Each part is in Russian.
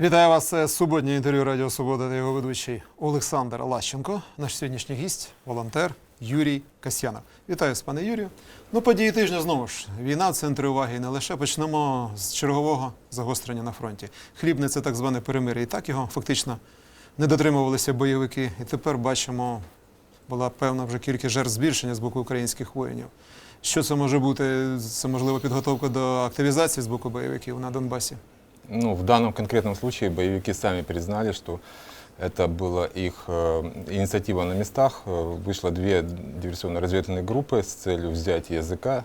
Вітаю вас. Це суботнє інтерв'ю Радіо Свобода та його ведучий Олександр Лащенко. Наш сьогоднішній гість, волонтер Юрій Касьянов. Вітаю з пане Юрію. Ну, події тижня знову ж. Війна в центрі уваги і не лише почнемо з чергового загострення на фронті. Хлібне це так зване перемир'я. І так його фактично не дотримувалися бойовики. І тепер бачимо, була певна вже кількість жертв збільшення з боку українських воїнів. Що це може бути? Це можливо підготовка до активізації з боку бойовиків на Донбасі. Ну, в данном конкретном случае боевики сами признали, что это была их э, инициатива на местах. Э, Вышло две диверсионно-разведывательные группы с целью взятия языка.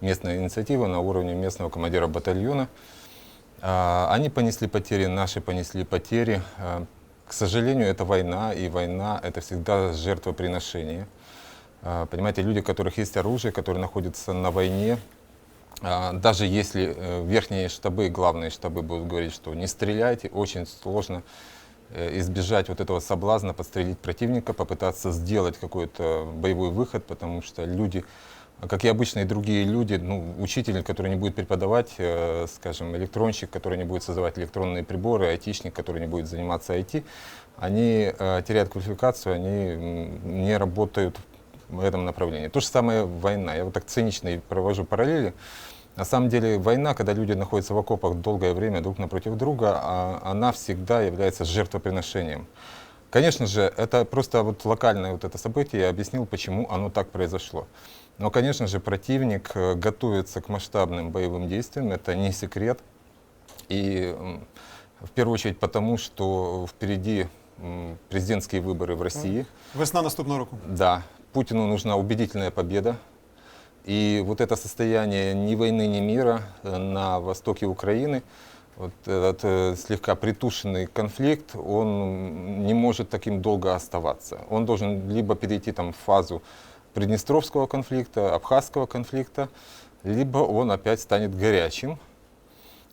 Местная инициатива на уровне местного командира батальона. А, Они понесли потери, наши понесли потери. А, К сожалению, это война, и война — это всегда жертвоприношение. А, Понимаете, люди, у которых есть оружие, которые находятся на войне, даже если э, верхние штабы, главные штабы будут говорить, что не стреляйте, очень сложно э, избежать вот этого соблазна подстрелить противника, попытаться сделать какой-то боевой выход, потому что люди, как и обычные другие люди, ну, учитель, который не будет преподавать, э, скажем, электронщик, который не будет создавать электронные приборы, айтишник, который не будет заниматься IT, они теряют квалификацию, они не работают в этом направлении. То же самое война. Я вот так цинично и провожу параллели. На самом деле война, когда люди находятся в окопах долгое время друг напротив друга, а, она всегда является жертвоприношением. Конечно же, это просто вот локальное вот это событие, я объяснил, почему оно так произошло. Но, конечно же, противник э, готовится к масштабным боевым действиям, это не секрет. И в первую очередь потому, что впереди президентские выборы в России. Весна наступного року. Да, Путину нужна убедительная победа. И вот это состояние ни войны, ни мира э, на востоке Украины, вот этот э, слегка притушенный конфликт, он не может таким долго оставаться. Он должен либо перейти там, в фазу Приднестровского конфликта, Абхазского конфликта, либо он опять станет горячим.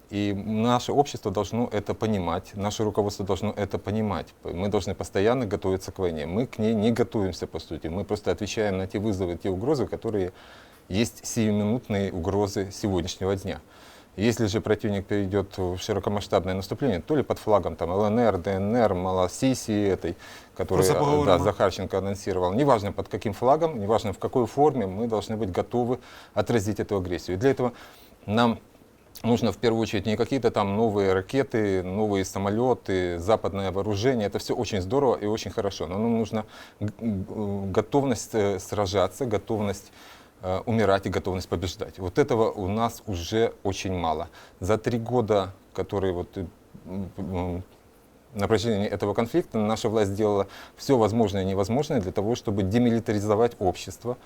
И наше общество должно это понимать, наше руководство должно это понимать. Мы должны постоянно готовиться к войне. Мы к ней не готовимся, по сути. Мы просто отвечаем на те вызовы, те угрозы, которые есть сиюминутные угрозы сегодняшнего дня. Если же противник перейдет в широкомасштабное наступление, то ли под флагом там, ЛНР, ДНР, Малосисии этой, Просто поговорим, да? Захарченко анонсировал, неважно под каким флагом, неважно в какой форме, мы должны быть готовы отразить эту агрессию. И для этого нам нужно в первую очередь не какие-то там новые ракеты, новые самолеты, западное вооружение. Это все очень здорово и очень хорошо. Но нам г- готовность э, сражаться, готовность э, умирать и готовность побеждать. Вот этого у нас уже очень мало. За три года, которые вот э, на протяжении этого конфликта наша власть сделала все возможное и невозможное для того, чтобы демилитаризовать общество.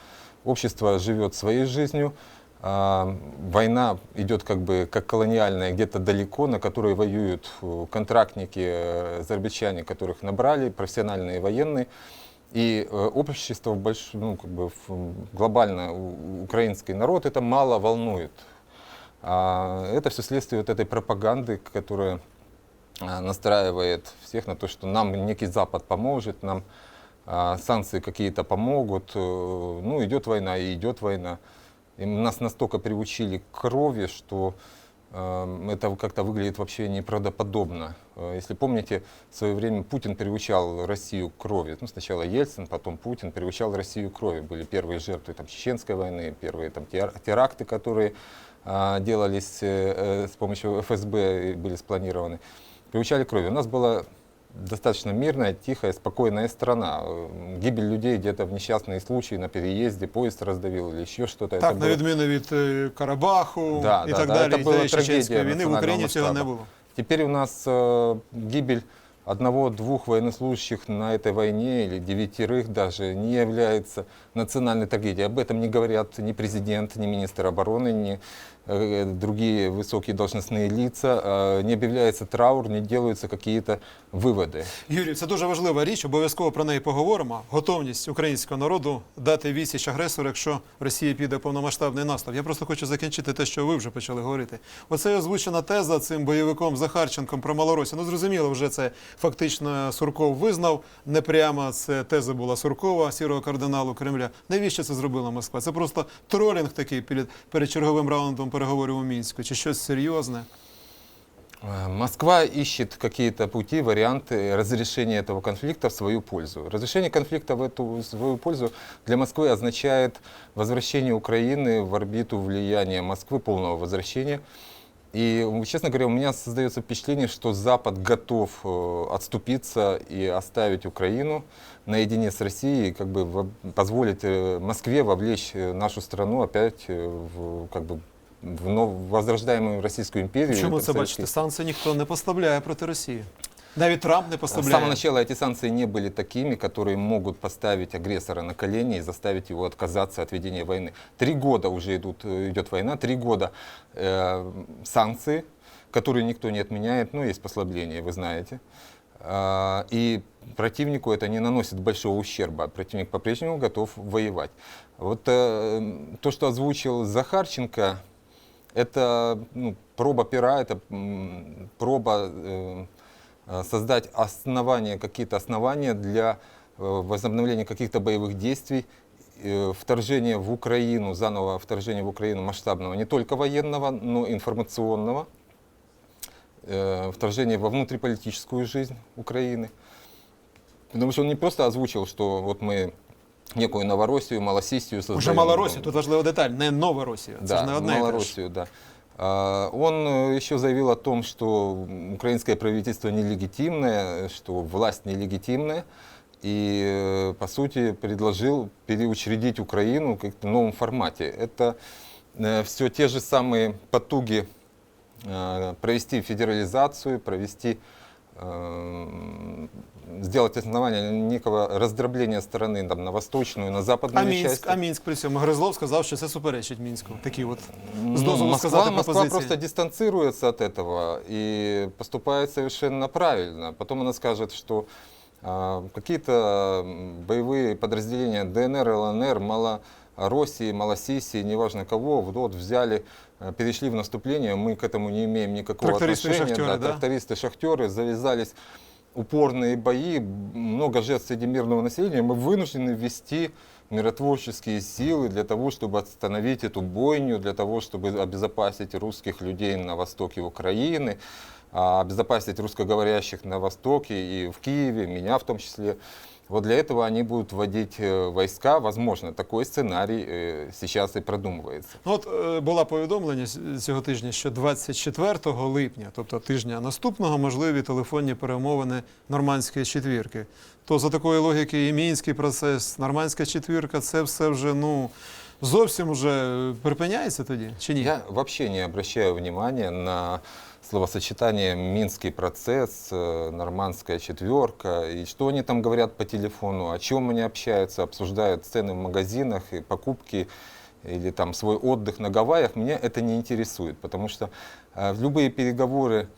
Общество живет своей жизнью, война идет как бы как колониальная где-то далеко, на которой воюют э, контрактники, э, азербайджане, которых набрали, профессиональные военные. И э, общество больш, ну, как бы, глобально украинский народ это мало волнует. А это все следствие вот этой пропаганды, которая а, настраивает всех на то, что нам некий Запад поможет, нам а, санкции какие-то помогут. Ну, идет война и идет война. И нас настолько приучили к крови, что э, это как-то выглядит вообще неправдоподобно. Э, Если помните, в свое время Путин приучал Россию к крови. Ну, сначала Ельцин, потом Путин приучал Россию к крови. Были первые жертвы там, Чеченской войны, первые там, тер- теракты, которые а, делались э, э, с помощью ФСБ были спланированы. Приучали к крови. У нас была достаточно мирная, тихая, спокойная страна. Э, Гибель людей где-то в несчастные случаи на переезде, поезд раздавил или еще что-то. Так, Это на было- відміну від е, Карабаху Да, і да, так да, далі, це була і Чеченської трагедія війни в національного Україні цього не масштабу. було. Теперь у нас э, гибель одного-двух военнослужащих на этой войне или девятерых даже не является национальной трагедией. Об этом не говорят ни президент, ни министр обороны, ни э, другие высокие должностные лица. Э, не объявляется траур, не делаются какие-то выводы. Юрій, це дуже важлива річ. Обов'язково про неї поговоримо. Готовність українського народу дати відсіч агресору, якщо Росія піде в повномасштабний наступ. Я просто хочу закінчити те, що ви вже почали говорити. Оце озвучена теза цим бойовиком Захарченком про Малоросію. Ну зрозуміло, вже це фактично Сурков визнав. Не прямо це теза була Суркова, сірого кардиналу Кремля. Навіщо це зробила Москва? Це просто тролінг такий перед, перед черговим раундом Переговорів у мінську, чи щось серйозне. Москва ищет какие-то пути, варианты разрешения этого конфликта в свою пользу. Разрешение конфликта в эту свою пользу для Москвы означает возвращение Украины в орбиту влияния Москвы, полного возвращения. И, честно говоря, у меня создается впечатление, что Запад готов э, отступиться и оставить Украину наедине с Россией, как бы во- позволить э, Москве вовлечь э, нашу страну опять в, как бы, в нов- возрождаемую Российскую империю. Чому Это це советский- бачите? Санкції ніхто не поставляє проти Росії. Навіть Трамп не С поставляє. самого начала эти санкции не были такими, которые могут поставить агрессора на колени и заставить его отказаться от ведения войны. Три года уже идут, э, идет война, три года э, санкции, которые никто не отменяет, ну, есть послабления, вы знаете. А, И противнику это не наносит большого ущерба. Противник по-прежнему готов воевать. Вот э, то, что озвучил Захарченко, это ну, проба пера, это проба э, э, создать основания, какие-то основания для э, возобновления каких-то боевых действий, э, вторжения в Украину, заново вторжения в Украину масштабного, не только военного, но и информационного, вторжение во внутриполитическую жизнь Украины. Потому что он не просто озвучил, что вот мы некую Новороссию, Малосистию создаем. Уже Малоросія, тут важлива деталь, не нова Росія. Це Да, ж не одне і те ж. Малороссию, да. А, Он э, еще заявил о том, что украинское правительство нелегитимное, что власть нелегитимная, и, э, по сути, предложил переучредить Украину в каком-то новом формате. Это все те же самые потуги э, провести федерализацию, провести э, сделать основание некого раздробления страны там, на восточную, на А западную Мінськ, часть. а Мінськ при цьому Гризлов сказав, що це суперечить Мінську. Такі от з Ну, дозволу Москва, сказати Москва пропозиції. просто дистанцируется от этого и поступает совершенно правильно. Потом она скажет, что а, какие-то м, боевые подразделения ДНР, ЛНР, Малороссии, Малосисии, неважно кого, вот взяли, э, перешли в наступление, мы к этому не имеем никакого Трактористы и отношения. шахтеры, да? Трактористы, шахтеры, завязались упорные бои, много жертв среди мирного населения, мы вынуждены ввести миротворческие силы для того, чтобы остановить эту бойню, для того, чтобы обезопасить русских людей на востоке Украины, а, обезопасить русскоговорящих на востоке и в Киеве, меня в том числе. Вот для этого они будут вводить э, войска. Возможно, такой сценарий э, сейчас и продумывается. Ну, от е, було повідомлення с- цього тижня, що 24 липня, тобто тижня наступного, можливі телефонні перемовини нормандської четвірки. То за такої логіки і мінський процес, нормандська четвірка, це все вже ну зовсім вже припиняється тоді чи ні? Я вообще не обращаю внимания на словосочетание «Минский процесс», э, «Нормандская четверка», и что они там говорят по телефону, о чем они общаются, обсуждают цены в магазинах и покупки, или там свой отдых на Гавайях, меня это не интересует, потому что э, любые переговоры,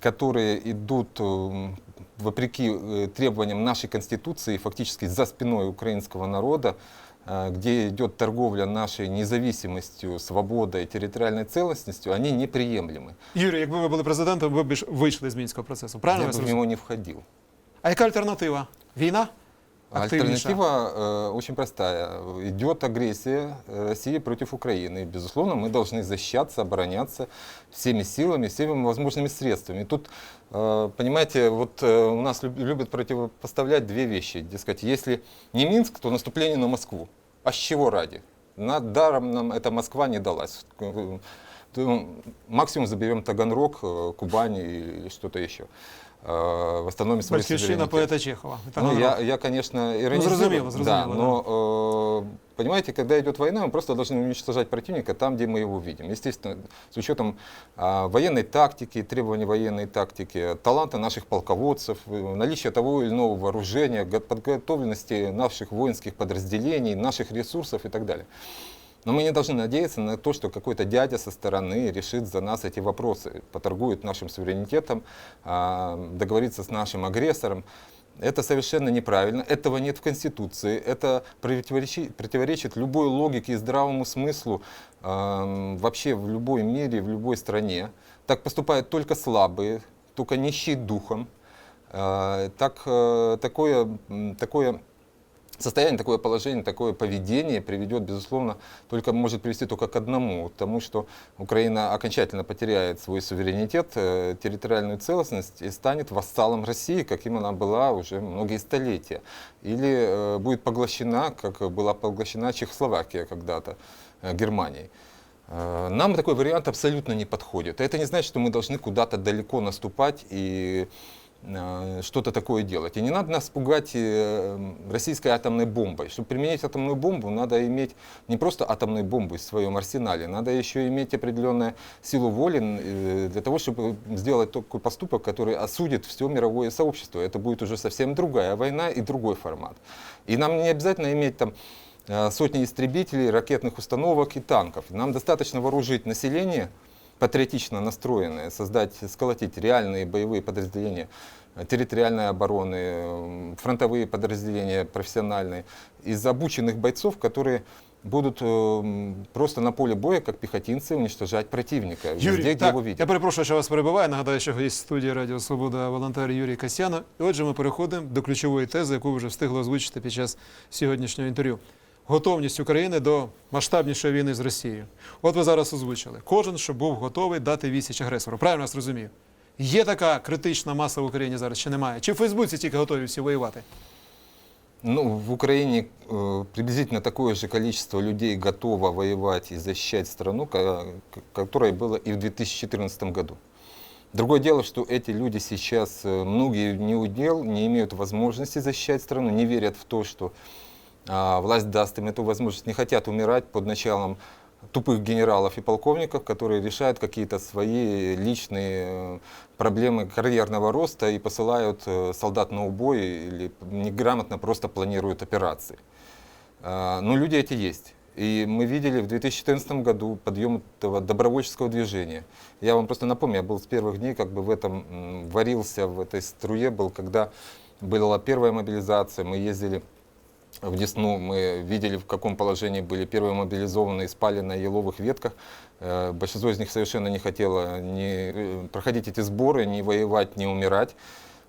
которые идут м, вопреки э, требованиям нашей Конституции, фактически за спиной украинского народа, э, где идет торговля нашей независимостью, свободой, территориальной целостностью, они неприемлемы. Юрій, якби ви були президентом, ви б ж вийшли з мінського процесу. Правильно Я я бы в него не входил. А яка альтернатива? Війна? Активніша? Альтернатива э, очень простая. Идет агрессия э, России против Украины. И, безусловно, мы должны защищаться, обороняться всеми силами, всеми возможными средствами. И тут, э, понимаете, вот у нас люб- любят противопоставлять две вещи. Дескать, если не Минск, то наступление на Москву. А с чего ради? На даром нам эта Москва не далась. Максимум заберем Таганрог, Кубань или что-то еще. Э, Восстановим свой Батьківщина поета Чехова. Ну, я, я, конечно, иронизирую. зрозумело, зрозумело, да, но, э, понимаете, когда идет война, мы просто должны уничтожать противника там, где мы его видим. Естественно, с учетом а, военной тактики, требований военной тактики, таланта наших полководцев, э, наличия того или иного вооружения, го- подготовленности наших воинских подразделений, наших ресурсов и так далее. Но мы не должны надеяться на то, что какой-то дядя со стороны решит за нас эти вопросы, поторгует нашим суверенитетом, а, договорится с нашим агрессором. Это совершенно неправильно, этого нет в Конституции, это противоречит, противоречит любой логике и здравому смыслу ам, вообще в любой мире, в любой стране. Так поступают только слабые, только нищие духом. А, Так, э, такое, такое состояние, такое положение, такое поведение приведет, безусловно, только может привести только к одному, к тому, что Украина окончательно потеряет свой суверенитет, э, территориальную целостность и станет вассалом России, каким она была уже многие столетия. Или э, будет поглощена, как была поглощена Чехословакия когда-то э, Германией. Нам такой вариант абсолютно не подходит. Это не значит, что мы должны куда-то далеко наступать и что-то такое делать. И не надо нас пугать э, российской атомной бомбой. Чтобы применить атомную бомбу, надо иметь не просто атомную бомбу в своем арсенале, надо еще иметь определенную силу воли э, для того, чтобы сделать такой поступок, который осудит все мировое сообщество. Это будет уже совсем другая война и другой формат. И нам не обязательно иметь там э, сотни истребителей, ракетных установок и танков. Нам достаточно вооружить население, патриотично настроенное, создать, сколотить реальные боевые подразделения э, территориальной обороны, э, фронтовые подразделения профессиональные, из обученных бойцов, которые будут э, просто на поле боя, как пехотинцы, уничтожать противника, везде, Юрій, где так, его видят. я перепрошую, що вас перебиваю. Нагадаю, що є студії Радіо Свобода волонтер Юрій Касьянов. І отже, ми переходимо до ключової тези, яку ви вже встигли озвучити під час сьогоднішнього інтерв'ю. Готовність України до масштабнішої війни з Росією. От ви зараз озвучили. Кожен, щоб був готовий дати відсіч агресору. Правильно вас розумію? Є така критична маса в Україні зараз чи немає? Чи в Фейсбуці тільки готові всі воювати? Ну, в Украине э, приблизительно такое же количество людей готово воевать и защищать страну, ка- к- которое было и в 2014 году. Другое дело, что эти люди сейчас, э, многие не удел, не имеют возможности защищать страну, не верят в то, что а, власть даст им эту возможность, не хотят умирать под началом тупых генералов и полковников, которые решают какие-то свои личные э, проблемы карьерного роста и посылают э, солдат на убой или неграмотно просто планируют операции. А, Но люди эти есть. И мы видели в 2014 году подъем этого добровольческого движения. Я вам просто напомню, я был с первых дней, как бы в этом варился, в этой струе был, когда была первая мобилизация, мы ездили в Десну, мы видели, в каком положении были первые мобилизованные, спали на еловых ветках. Э, Большинство из них совершенно не хотело ни э, проходить эти сборы, ни воевать, ни умирать.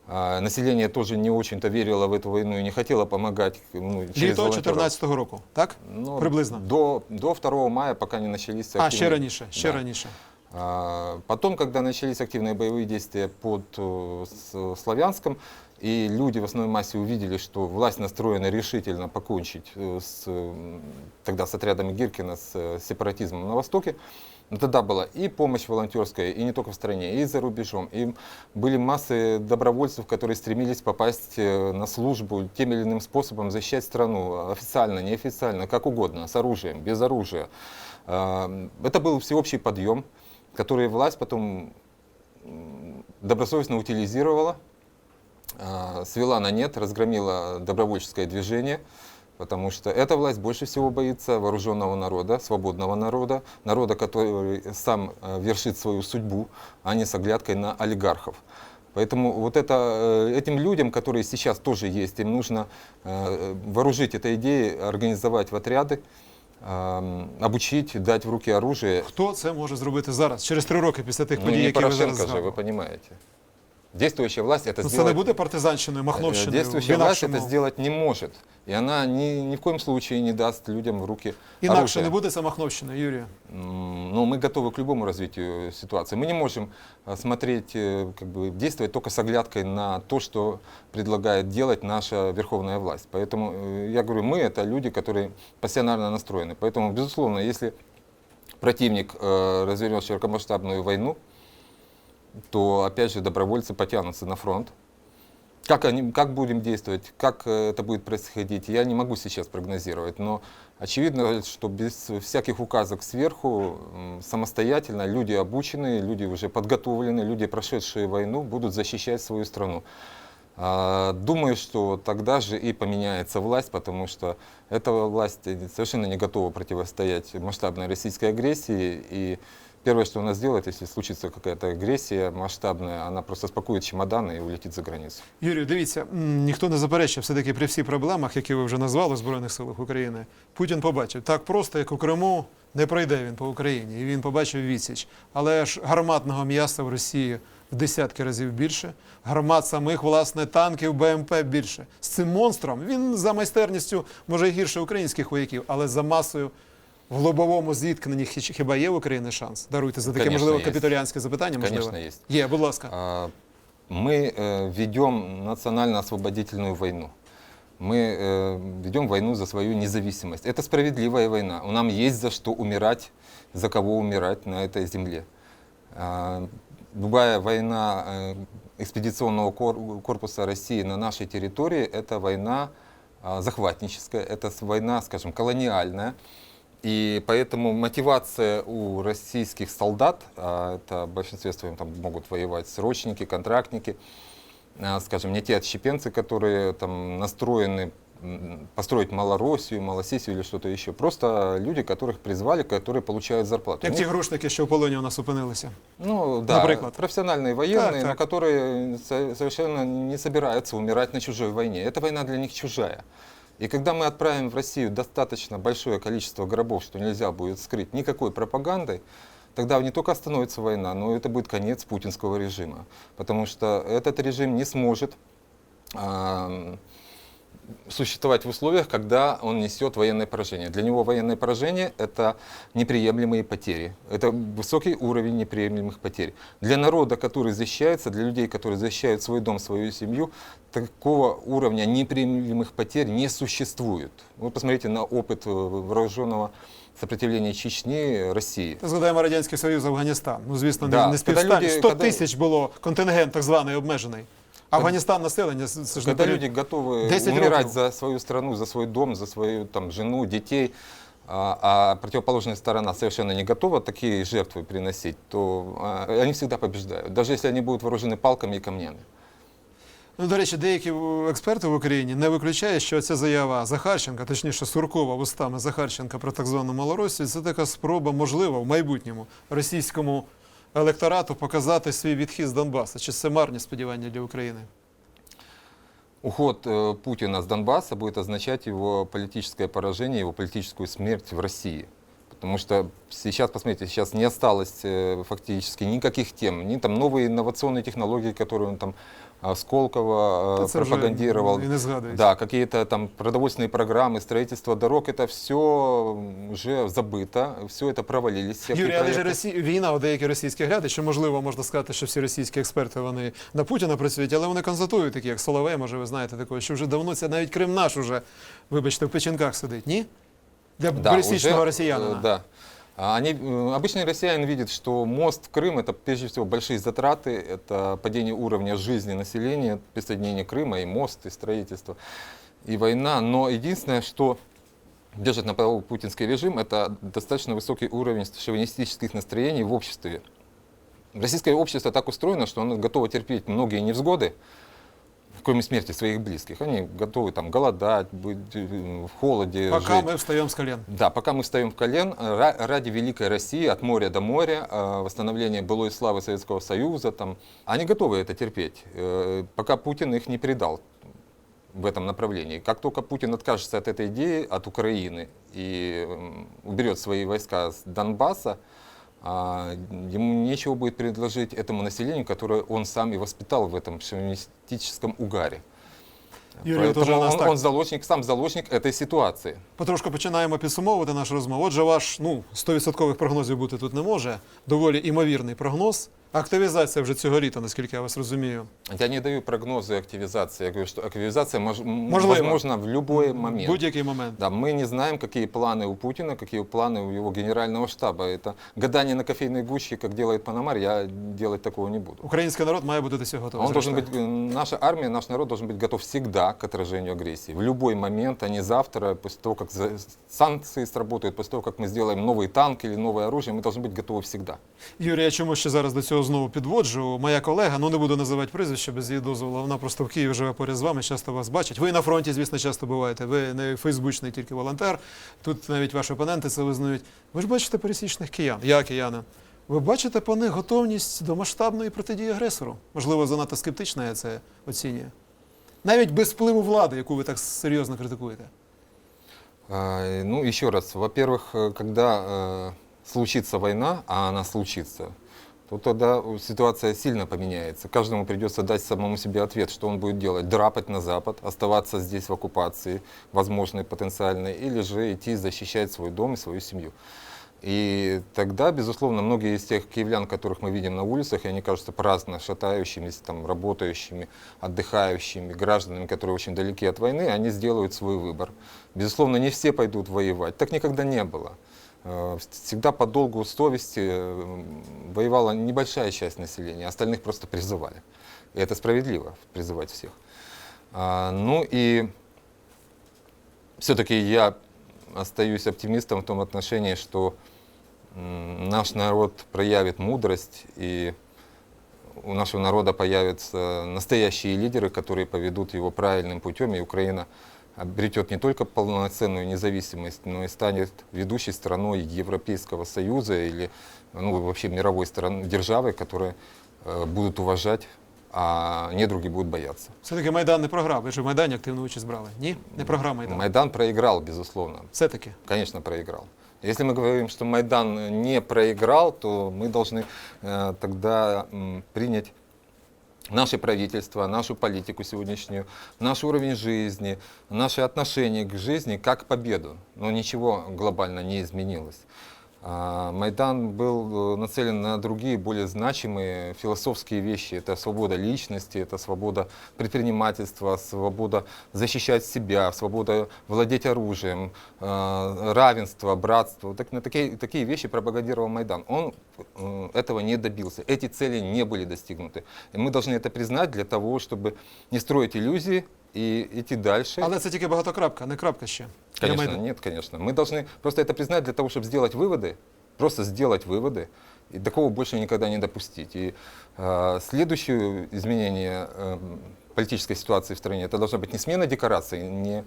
А, Население тоже не очень-то верило в эту войну и не хотело помогать. ну, через Літо волонтеров. 2014 року, так? Ну, Приблизно. До, до 2 мая, пока не начались А, ще активные- раніше, ще Да. раніше. А, Потом, когда начались активные боевые действия под э, с- Славянском, и люди в основной массе увидели, что власть настроена решительно покончить э, с, э, тогда с отрядами Гиркина, с э, сепаратизмом на Востоке, но тогда была и помощь волонтерская, и не только в стране, и за рубежом. И были массы добровольцев, которые стремились попасть на службу тем или иным способом, защищать страну, официально, неофициально, как угодно, с оружием, без оружия. А, Это был всеобщий подъем, который власть потом добросовестно утилизировала, свела на нет, разгромила добровольческое движение, потому что эта власть больше всего боится вооруженного народа, свободного народа, народа, который сам э, вершит свою судьбу, а не с оглядкой на олигархов. Поэтому вот это, э, этим людям, которые сейчас тоже есть, им нужно э, вооружить этой идеей, организовать в отряды, э, обучить, дать в руки оружие. Хто це може зробити зараз, через три роки після тих Ну, подій, не які ви зараз Порошенко же, вы згадували? понимаете. Действующая власть это Ну, це сделать... не буде партизанщиною, Э, махновщиною, Действующая власть інакшому, это сделать не может. И она ни, ни в коем случае не даст людям в руки інакше оружие. не буде це махновщиною, Юрію. М, Но мы готовы к любому развитию ситуации. Мы не можем э, смотреть, э, как бы действовать только с оглядкой на то, что предлагает делать наша верховная власть. Поэтому э, я говорю, мы это люди, которые пассионарно настроены. Поэтому, безусловно, если противник э, развернет широкомасштабную войну, то опять же добровольцы потянутся на фронт. Как, они, как будем действовать, как э, это будет происходить, я не могу сейчас прогнозировать, но очевидно, что без всяких указок сверху, самостоятельно люди обученные, люди уже подготовленные, люди, прошедшие войну, будут защищать свою страну. А, Думаю, что тогда же и поменяется власть, потому что эта власть э, совершенно не готова противостоять масштабной российской агрессии. И первое, что она сделает, если случится какая-то агрессия масштабная, она просто спакует чемоданы и улетит за границу. Юрію, дивіться, ніхто не заперечує, все-таки при всіх проблемах, які ви вже назвали в Збройних силах України, Путін побачив, так просто, як у Криму, не пройде він по Україні, і він побачив відсіч. Але ж гарматного м'яса в Росії в десятки разів більше, гармат самих, власне, танків, БМП більше. З цим монстром він за майстерністю може гірше українських вояків, але за масою в лобовому зіткненні хі- хіба є в Україні шанс? Даруйте за таке, Конечно, можливо, є. капітулянське запитання. Можливо. Конечно, есть. Є, будь ласка. А, Мы э, ведем национально-освободительную войну. Мы э, ведем войну за свою независимость. Это справедливая война. Нам есть за что умирать, за кого умирать на этой земле. А, Любая война э, экспедиционного кор- корпуса России на нашей территории – это война а, захватническая, это с- война, скажем, колониальная. И поэтому мотивация у российских солдат, а это в большинстве своем там могут воевать срочники, контрактники, а, скажем, не те отщепенцы, которые там настроены построить Малороссию, Малосессию или что-то еще. Просто люди, которых призвали, которые получают зарплату. Як ті них, грушники, що в полоні у нас опинилися. ну да, Например. профессиональные военные, Так, но так. которые со- совершенно не собираются умирать на чужой войне. Эта война для них чужая. И когда мы отправим в Россию достаточно большое количество гробов, что нельзя будет скрыть никакой пропагандой, тогда не только остановится война, но это будет конец путинского режима. Потому что этот режим не сможет ам, существовать в условиях, когда он несет военное поражение. Для него военное поражение – это неприемлемые потери. Это высокий уровень неприемлемых потерь. Для народа, который защищается, для людей, которые защищают свой дом, свою семью, такого уровня неприемлемых потерь не существует. Вы посмотрите на опыт э, вооруженного сопротивления Чечни, России. Та Згадаємо Радянський Союз, Афганістан. Ну, звісно, Да, не, не коли співстань. люди- 100 коли- тисяч було контингент так званий обмежений. Афганістан населення, це це ж не Когда пере- люди готовы 10 умирать років. за свою страну, за свой дом, за свою там, жену, детей, а, а противоположная сторона совершенно не готова такие жертвы приносить, то а, они всегда побеждают, даже если они будут вооружены палками и камнями. Ну, до речі, деякі е, експерти в Україні не виключають, що ця заява Захарченка, точніше Суркова вустами Захарченка про так звану Малоросію, це така спроба, можливо, в майбутньому російському електорату показати свій відхід з Донбасу. Чи це марні сподівання для України? Уход э, Путина с Донбасса будет означать его политическое поражение, его политическую смерть в России. Потому что сейчас, посмотрите, сейчас не осталось э, фактически никаких тем, ни там новые инновационные технологии, которые он там а, Сколково Та э, це вже пропагандировал. і не згадується. Да, какие-то там продовольственные программы, строительство дорог, это все уже забыто, все это провалились. все Юрій, такие але ж проекты. Росі... війна, от деякі російські глядачі, можливо, можна сказати, що всі російські експерти вони на Путіна працюють, але вони констатують, такі як Соловей, може, ви знаєте такого, що вже давно це навіть Крим наш уже, вибачте, в печінках сидить, ні? Для Да, пересічного уже, росіянина. э, Да. А Они, э, обычный россиянин видит, что мост в Крым это прежде всего большие затраты, это падение уровня жизни населения, присоединение Крыма и мост, и строительство, и война. Но единственное, что держит на плаву путинский режим, это достаточно высокий уровень шовинистических настроений в обществе. Российское общество так устроено, что оно готово терпеть многие невзгоды, кроме смерти своих близких. Они готовы там голодать, быть э, в холоде, Пока жить. ми встаємо з колен. Да, пока мы встаем в колен, э, ра- ради великой России, от моря до моря, э, восстановления былой славы Советского Союза, там, они готовы это терпеть, пока Путин их не предал в этом направлении. Как только Путин откажется от этой идеи, от Украины, и уберет свои войска с Донбасса, ему нечего будет предложить этому населению, которое он сам и воспитал в этом шовинистическом угаре. Юрий, вот уже Поэтому у нас он, так. он заложник, сам заложник этой ситуации. Потрошку починаємо підсумовувати нашу розмову. Отже, ваш ну 100% прогнозів бути тут не може. Доволі імовірний прогноз. Активізація вже цього літа, наскільки я вас розумію. Я не даю прогнозы активизации. Я говорю, что активизация мож- м, Можливо. возможна в любой момент. Будь-який момент. Да, мы не знаем, какие планы у Путина, какие планы у его генерального штаба. Это гадание на кофейной гуще, как делает Панамар, я делать такого не буду. Український народ має бути до цього готовий. Он должен зрештою. быть, э, наша армия, наш народ должен быть готов всегда к отражению агрессии. В любой момент, а не завтра, после того, как за- санкции сработают, после того, как мы сделаем новый танк или новое оружие, мы должны быть готовы всегда. Юрій, я чому ще зараз до цього знову підводжу. Моя колега, ну не буду називати прізвище без її дозволу. Вона просто в Києві живе поряд з вами, часто вас бачить. Ви і на фронті, звісно, часто буваєте. Ви не фейсбучний тільки волонтер. Тут навіть ваші опоненти це визнають. Ви ж бачите пересічних киян. Я киянин. Ви бачите по них готовність до масштабної протидії агресору? Можливо, занадто скептично я це оцінюю. Навіть без впливу влади, яку ви так серйозно критикуєте. А, Ну, еще раз, во-первых, э, когда э, случится война, а она случится, то тогда ситуация сильно поменяется. Каждому придется дать самому себе ответ, что он будет делать. Драпать на Запад, оставаться здесь в оккупации, возможной, потенциальной, или же идти защищать свой дом и свою семью. И тогда, безусловно, многие из тех киевлян, которых мы видим на улицах, и они кажутся праздно шатающимися, там, работающими, отдыхающими гражданами, которые очень далеки от войны, они сделают свой выбор. Безусловно, не все пойдут воевать. Так никогда не было. Э, Всегда по долгу совести э, воевала небольшая часть населения, остальных просто призывали. И это справедливо, призывать всех. А, Ну и все-таки я остаюсь оптимистом в том отношении, что наш народ проявит мудрость, и у нашего народа появятся настоящие лидеры, которые поведут его правильным путем, и Украина обретет не только полноценную независимость, но и станет ведущей страной Европейского Союза или ну, вообще мировой стран, державой, которая э, будут уважать, а недруги будут бояться. Все-таки Майдан не програв. Ви ж в Майдані активну участь брали. Ні? Не програв Майдан. Майдан проиграл, безусловно. Все-таки. Конечно, проиграл. Если мы говорим, что Майдан не проиграл, то мы должны э, тогда м, принять наше правительство, нашу политику сегодняшнюю, наш уровень жизни, наши отношения к жизни как победу. Но ничего глобально не изменилось. А, Майдан был э, нацелен на другие, более значимые философские вещи. Это свобода личности, это свобода предпринимательства, свобода защищать себя, свобода владеть оружием, э, равенство, братство. Так- на такие, такие вещи пропагандировал Майдан. Он э, этого не добился. Эти цели не были достигнуты. И мы должны это признать для того, чтобы не строить иллюзии и идти дальше. Але це тільки багатокрапка, не крапка ще. Для Конечно, Майдану. нет, конечно. Мы должны просто это признать для того, чтобы сделать выводы, просто сделать выводы, и такого больше никогда не допустить. И э, следующее изменение э, политической ситуации в стране, это должна быть не смена декораций, не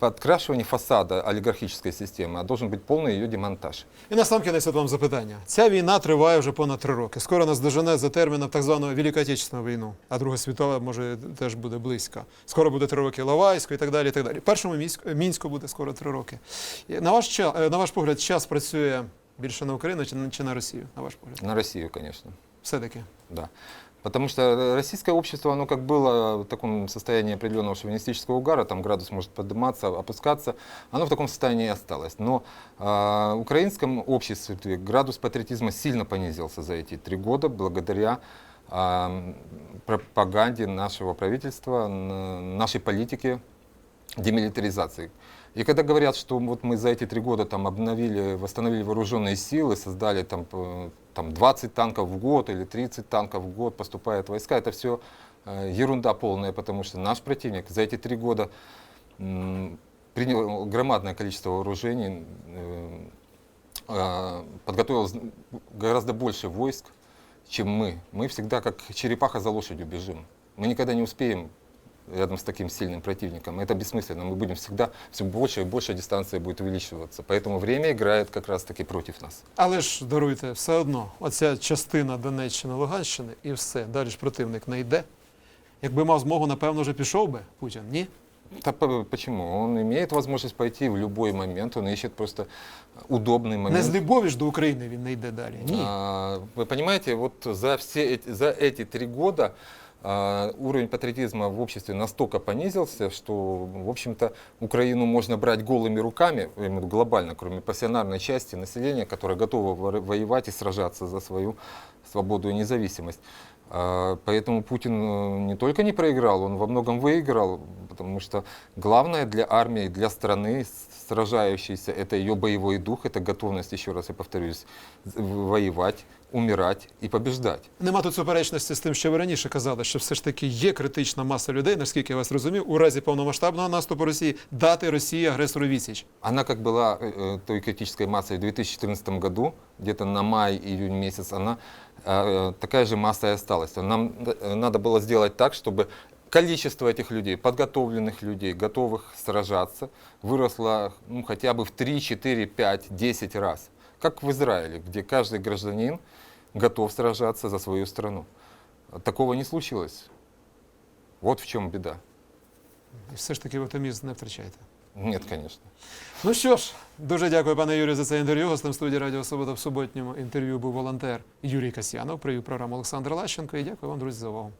подкрашивание фасада олигархической системы, а должен быть полный ее демонтаж. І насамкінець от вам запитання. Ця війна триває вже понад три роки. Скоро нас дожене за терміном так звану Великої Отечественну війну, а Друга світова може теж буде близько. Скоро буде три роки Лавайську і так далі. І так далі. Першому Мінську, Мінську буде скоро три роки. І На ваш, ча- е, на ваш погляд, час працює більше на Україну чи на, чи на Росію? На ваш погляд? На Россию, конечно. Все-таки. Да. Потому что российское общество, оно как было в таком состоянии определенного шовинистического угара, там градус может подниматься, опускаться, оно в таком состоянии и осталось. Но а, в украинском обществе градус патриотизма сильно понизился за эти три года благодаря а, пропаганде нашего правительства, нашей политики демилитаризации. И когда говорят, что вот мы за эти три года там обновили, восстановили вооруженные силы, создали там, п- там 20 танков в год или 30 танков в год поступают войска, это все ерунда полная, потому что наш противник за эти три года принял громадное количество вооружений, э, э, подготовил гораздо больше войск, чем мы. Мы всегда как черепаха за лошадью бежим. Мы никогда не успеем рядом с таким сильным противником. Это бессмысленно. Мы будем всегда, все больше и больше дистанция будет увеличиваться. Поэтому время играет как раз-таки против нас. Але ж даруйте, все одно, оця частина Донеччини, Луганщини і все. Далі ж противник не йде. Якби мав змогу, напевно, вже пішов би Путін, ні? Да по- почему? Он имеет возможность пойти в любой момент, он ищет просто удобный момент. Не з любові ж до України він не йде далі. Ні. А, Вы понимаете, вот за, все эти, за эти три года а, уровень патриотизма в обществе настолько понизился, что, в общем-то, Украину можно брать голыми руками, глобально, кроме пассионарной части населения, которая готова воевать и сражаться за свою свободу и независимость. А, Поэтому Путин э, не только не проиграл, он во многом выиграл, потому что главное для армии, для страны сражающейся, это ее боевой дух, это готовность, еще раз я повторюсь, воевать, умирать и побеждать. Нема тут суперечності з тим, що ви раніше казали, що все ж таки є критична маса людей, наскільки я вас розумів, у разі повномасштабного наступу Росії дати Росії агресору відсіч. Она как была э, э, той критической массой в 2014 году, где-то на май-июнь месяц, она э, такая же масса и осталась. Нам э, надо было сделать так, чтобы количество этих людей, подготовленных людей, готовых сражаться, выросло ну, хотя бы в 3, 4, 5, 10 раз. Как в Израиле, где каждый гражданин готов сражаться за свою страну. Такого не случилось. Вот в чем беда. І все ж таки ви оптимізм не втрачайте. Нет, конечно. Ну що ж, дуже дякую, пане Юрію, за це інтерв'ю. Гостем студії Радіо Свобода в суботньому інтерв'ю був волонтер Юрій Касьянов. Привів програму Олександр Лащенко. І дякую вам, друзі, за увагу.